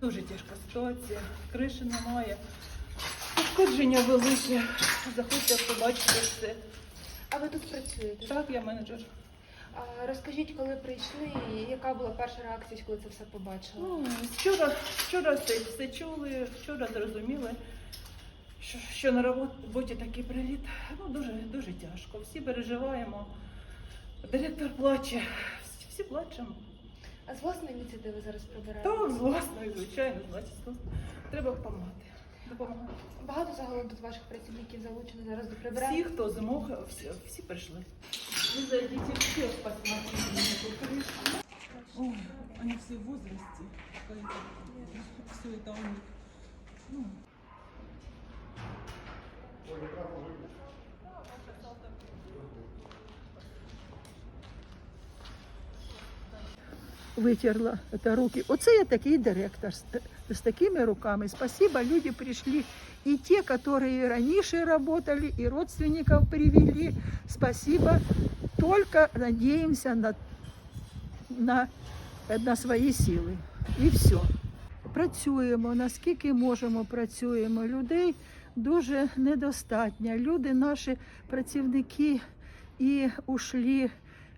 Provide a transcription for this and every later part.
Дуже тяжка ситуація, криші немає, пошкодження велике. Заходьте побачите все. А ви тут працюєте? Так, я менеджер. А розкажіть, коли прийшли, і яка була перша реакція, коли це все побачили? Ну, вчора, вчора все, все чули, вчора зрозуміли, що, що на роботі такий приліт. Ну, дуже, дуже тяжко. Всі переживаємо. Директор плаче, всі, всі плачемо. А з власної ініціативи зараз прибираєте? Так, з власної, звичайно, з власної. Треба допомагати. Допомагати. Багато загалом тут ваших працівників залучено зараз до прибирання? Всі, хто змог, всі, всі прийшли. Ви зайдите всех посмотрите на эту крышу. Ой, они все в возрасте. Все это у них. Ну, витерла это руки. Оце я такий директор з, з такими руками. Спасибо, люди пришли. И те, которые раньше работали, и родственников привели. Спасибо. Только надеемся на, на, на свої сили. І все. Працюємо, наскільки можемо, працюємо. Людей дуже недостатньо. Люди, наші працівники, і ушли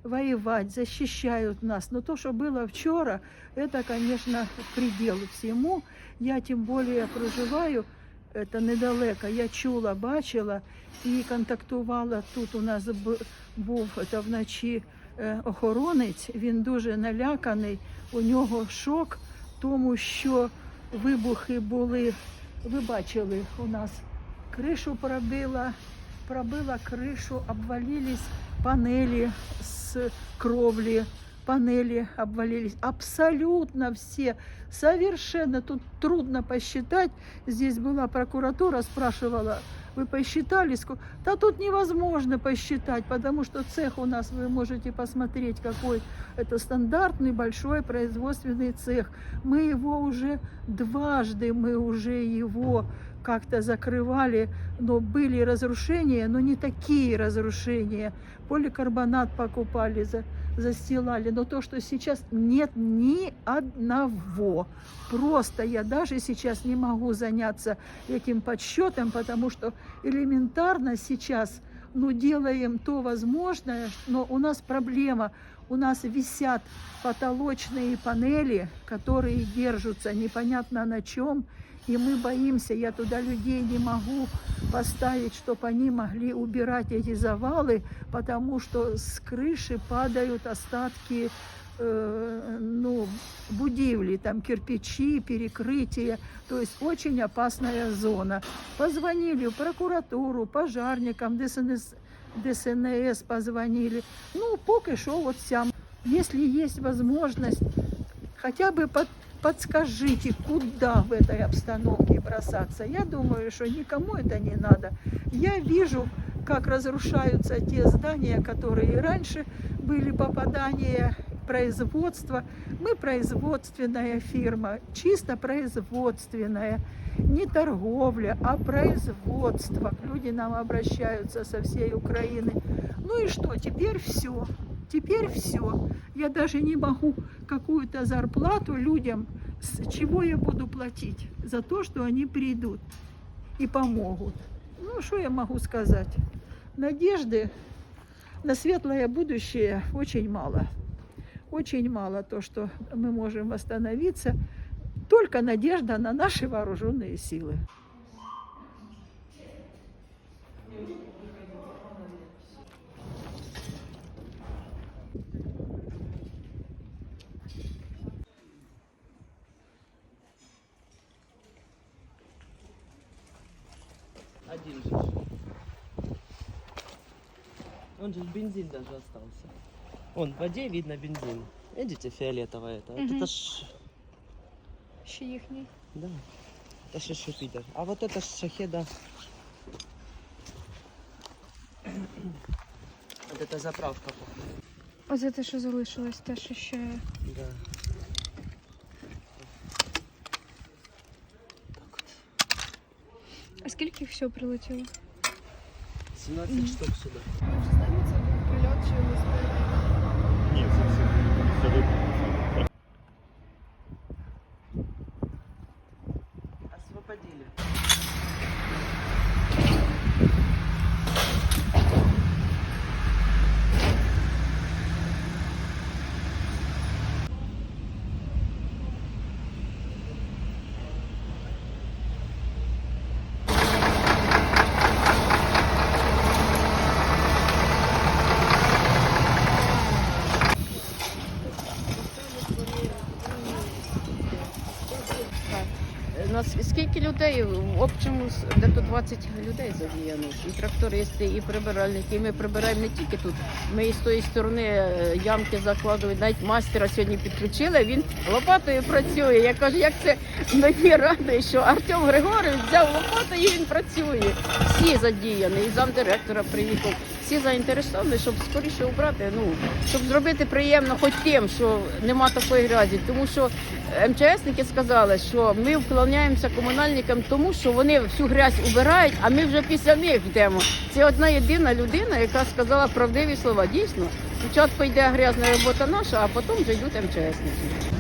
воевать, защищают нас. Но то, что было вчера, это, конечно, предел всему. Я тем более проживаю, это недалеко. Я чула, бачила і контактувала. Тут у нас б- був это вночі е, охоронець. Він дуже наляканий. У нього шок, тому що вибухи були. Ви бачили, у нас кришу пробила, пробила кришу, обвалились панели с кровли, панели обвалились. Абсолютно все. Совершенно. Тут трудно посчитать. Здесь была прокуратура, спрашивала, вы посчитали? сколько?» Да тут невозможно посчитать, потому что цех у нас, вы можете посмотреть, какой это стандартный большой производственный цех. Мы его уже дважды, мы уже его как-то закрывали, но были разрушения, но не такие разрушения. Поликарбонат покупали, за, застилали. Но то, что сейчас нет ни одного. Просто я даже сейчас не могу заняться этим подсчетом, потому что элементарно сейчас ну, делаем то возможное, но у нас проблема. У нас висят потолочные панели, которые держатся непонятно на чем, и мы боимся, я туда людей не могу поставить, чтобы они могли убирать эти завалы, потому что с крыши падают остатки э, ну, будивли, там кирпичи, перекрытия, то есть очень опасная зона. Позвонили в прокуратуру, пожарникам, ДСНС, ДСНС позвонили. Ну, поки що вот сям. Если есть возможность, хотя бы под, подскажите, куда в этой обстановке бросаться. Я думаю, что никому это не надо. Я вижу, как разрушаются те здания, которые раньше были попадания производства. Мы производственная фирма, чисто производственная. Не торговля, а производство. Люди нам обращаются со всей Украины. Ну и что, теперь все. Теперь все. Я даже не могу какую-то зарплату людям, с чего я буду платить? За то, что они придут и помогут. Ну, что я могу сказать? Надежды на светлое будущее очень мало. Очень мало то, что мы можем восстановиться. Только надежда на наши вооруженные силы. Один же. Он же бензин даже остался. Вон, в воде видно бензин. Видите, фиолетовое это? Мгм. Это ж... Ще їхній. Да. Это ж еще пидор. А вот это ж шахеда. Вот это заправка. Оце те, що залишилось, те, що ще. Да. А скільки всього прилетіло? 17 Мгм. штук сюда. Вже знаємо, це був прильот чи не Освободили. Нас скільки людей? В общому де то 20 людей задіяно. І трактористи, і прибиральники. І ми прибираємо не тільки тут. Ми і з тої сторони е, ямки закладують. Навіть мастера сьогодні підключили. Він лопатою працює. Я кажу, як це мені радує, що Артем Григорович взяв лопату і він працює. Всі задіяні. І замдиректора приїхав. Всі заінтересовані, щоб скоріше убрати. Ну щоб зробити приємно, хоч тим, що нема такої грязі. Тому що МЧСники сказали, що ми вклоняємося комунальникам, тому що вони всю грязь убирають, а ми вже після них йдемо. Це одна єдина людина, яка сказала правдиві слова. Дійсно, спочатку йде грязна робота наша, а потім вже йдуть МЧСники.